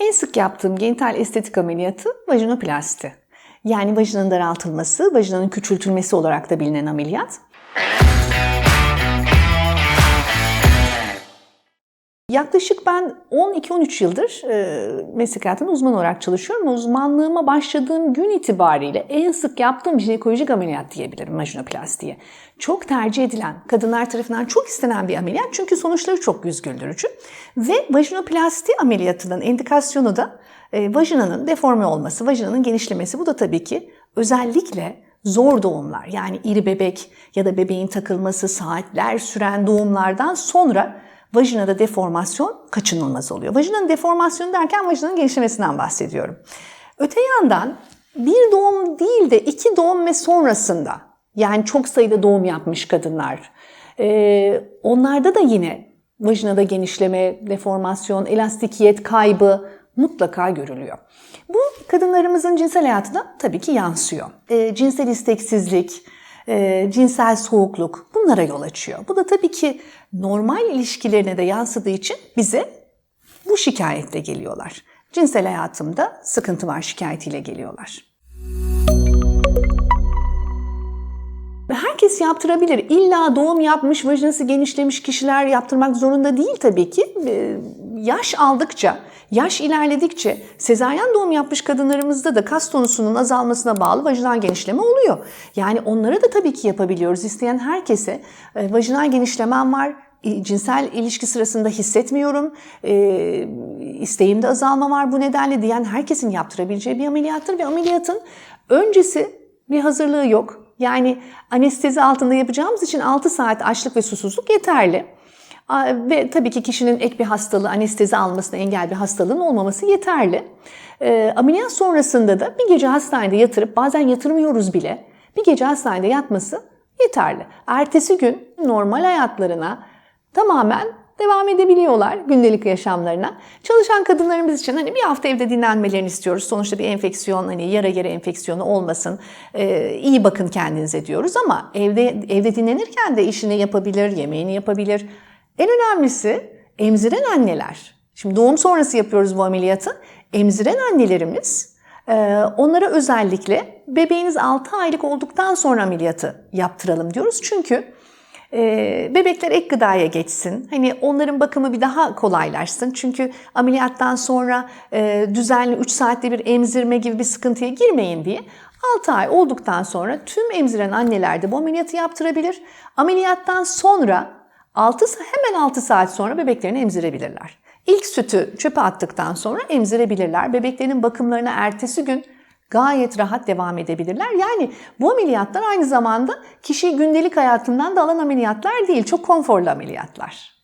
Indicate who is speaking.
Speaker 1: En sık yaptığım genital estetik ameliyatı vajinoplasti. Yani vajinanın daraltılması, vajinanın küçültülmesi olarak da bilinen ameliyat. Yaklaşık ben 12-13 yıldır e, meslek hayatında uzman olarak çalışıyorum. Uzmanlığıma başladığım gün itibariyle en sık yaptığım jinekolojik ameliyat diyebilirim vajinoplastiye. Çok tercih edilen, kadınlar tarafından çok istenen bir ameliyat çünkü sonuçları çok yüz güldürücü. Ve vajinoplasti ameliyatının indikasyonu da e, vajinanın deforme olması, vajinanın genişlemesi. Bu da tabii ki özellikle zor doğumlar yani iri bebek ya da bebeğin takılması, saatler süren doğumlardan sonra vajinada deformasyon kaçınılmaz oluyor. Vajinanın deformasyonu derken vajinanın genişlemesinden bahsediyorum. Öte yandan bir doğum değil de iki doğum ve sonrasında yani çok sayıda doğum yapmış kadınlar e, onlarda da yine vajinada genişleme, deformasyon, elastikiyet kaybı mutlaka görülüyor. Bu kadınlarımızın cinsel hayatına tabii ki yansıyor. E, cinsel isteksizlik, e, cinsel soğukluk bunlara yol açıyor. Bu da tabii ki normal ilişkilerine de yansıdığı için bize bu şikayetle geliyorlar. Cinsel hayatımda sıkıntı var şikayetiyle geliyorlar. Herkes yaptırabilir. İlla doğum yapmış, vajinası genişlemiş kişiler yaptırmak zorunda değil tabii ki. Yaş aldıkça, yaş ilerledikçe sezaryen doğum yapmış kadınlarımızda da kas tonusunun azalmasına bağlı vajinal genişleme oluyor. Yani onlara da tabii ki yapabiliyoruz. İsteyen herkese e, vajinal genişlemem var, cinsel ilişki sırasında hissetmiyorum, e, isteğimde azalma var bu nedenle diyen herkesin yaptırabileceği bir ameliyattır ve ameliyatın öncesi bir hazırlığı yok. Yani anestezi altında yapacağımız için 6 saat açlık ve susuzluk yeterli. Ve tabii ki kişinin ek bir hastalığı, anestezi almasına engel bir hastalığın olmaması yeterli. E, ameliyat sonrasında da bir gece hastanede yatırıp, bazen yatırmıyoruz bile, bir gece hastanede yatması yeterli. Ertesi gün normal hayatlarına tamamen devam edebiliyorlar gündelik yaşamlarına. Çalışan kadınlarımız için hani bir hafta evde dinlenmelerini istiyoruz. Sonuçta bir enfeksiyon hani yara yara enfeksiyonu olmasın. Ee, iyi bakın kendinize diyoruz ama evde evde dinlenirken de işini yapabilir, yemeğini yapabilir. En önemlisi emziren anneler. Şimdi doğum sonrası yapıyoruz bu ameliyatı. Emziren annelerimiz e, onlara özellikle bebeğiniz 6 aylık olduktan sonra ameliyatı yaptıralım diyoruz. Çünkü ee, bebekler ek gıdaya geçsin. Hani onların bakımı bir daha kolaylaşsın. Çünkü ameliyattan sonra e, düzenli 3 saatte bir emzirme gibi bir sıkıntıya girmeyin diye 6 ay olduktan sonra tüm emziren anneler de bu ameliyatı yaptırabilir. Ameliyattan sonra 6 hemen 6 saat sonra bebeklerini emzirebilirler. İlk sütü çöpe attıktan sonra emzirebilirler. Bebeklerin bakımlarına ertesi gün gayet rahat devam edebilirler. Yani bu ameliyatlar aynı zamanda kişiyi gündelik hayatından da alan ameliyatlar değil, çok konforlu ameliyatlar.